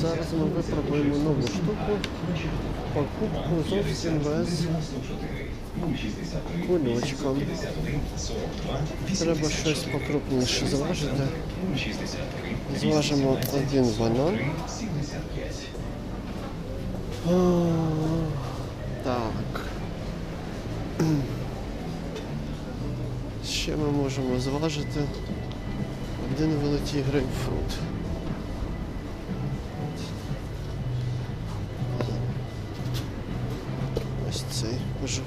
Зараз ми випробуємо нову штуку. Покупку зовсім без кульочка. Треба щось покрупніше зважити. Зважимо один банан. Так. Ще ми можемо зважити один великий грейпфрут. Ось цей овочі.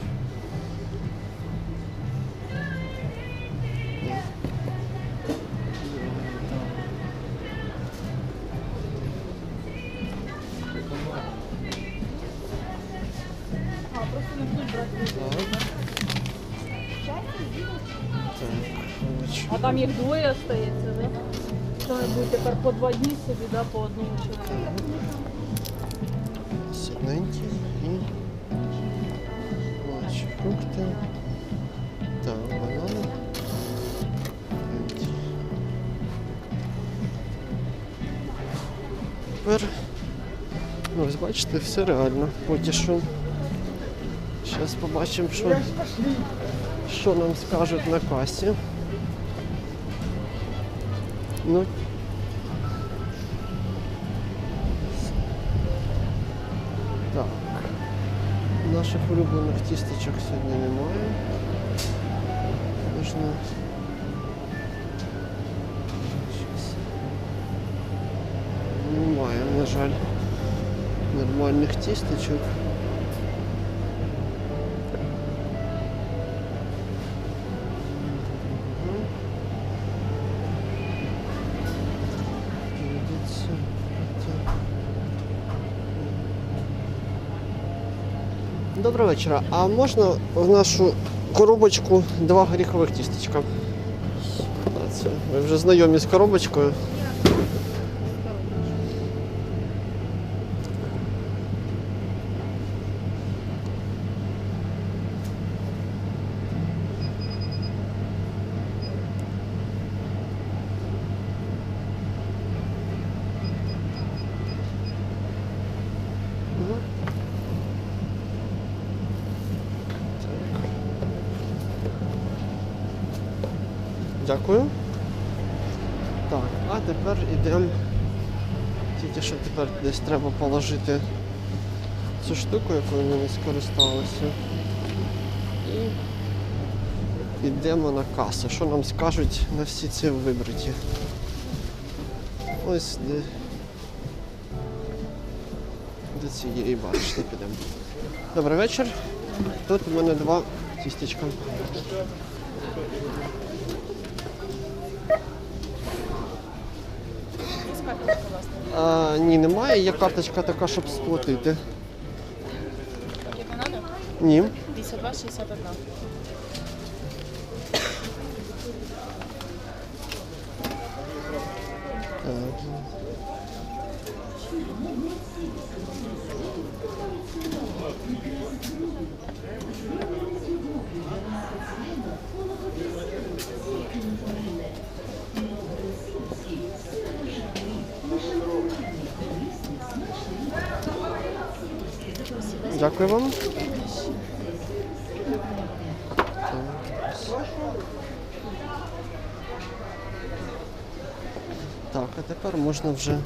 А там їх двоє остається, да? Що ви будете тепер по два дні собі, да, по одному чоловіку? Сідненькі і овочі, фрукти. Так, банани. Тепер, ну, ось бачите, все реально. Що. Зараз побачимо, що, що нам скажуть на касі. Ну, Так. Наших улюблених тістечок сьогодні немає. Можна. Щас. Немає, на жаль, нормальних тістечок. Доброго вечора. А можна в нашу коробочку два горіхових тістечка? Ви вже знайомі з коробочкою. Дякую. Так, а тепер йдемо. Тільки що тепер десь треба положити цю штуку, якою ми не скористалися. І йдемо на касу. Що нам скажуть на всі ці вибриті? Ось де. До цієї бачите підемо. Добрий вечір. Тут у мене два тістечка. А, ні, немає. Є карточка така, щоб сплатити. Ні. 52, 61. Так. Дякую вам. Так, а тепер можна вже.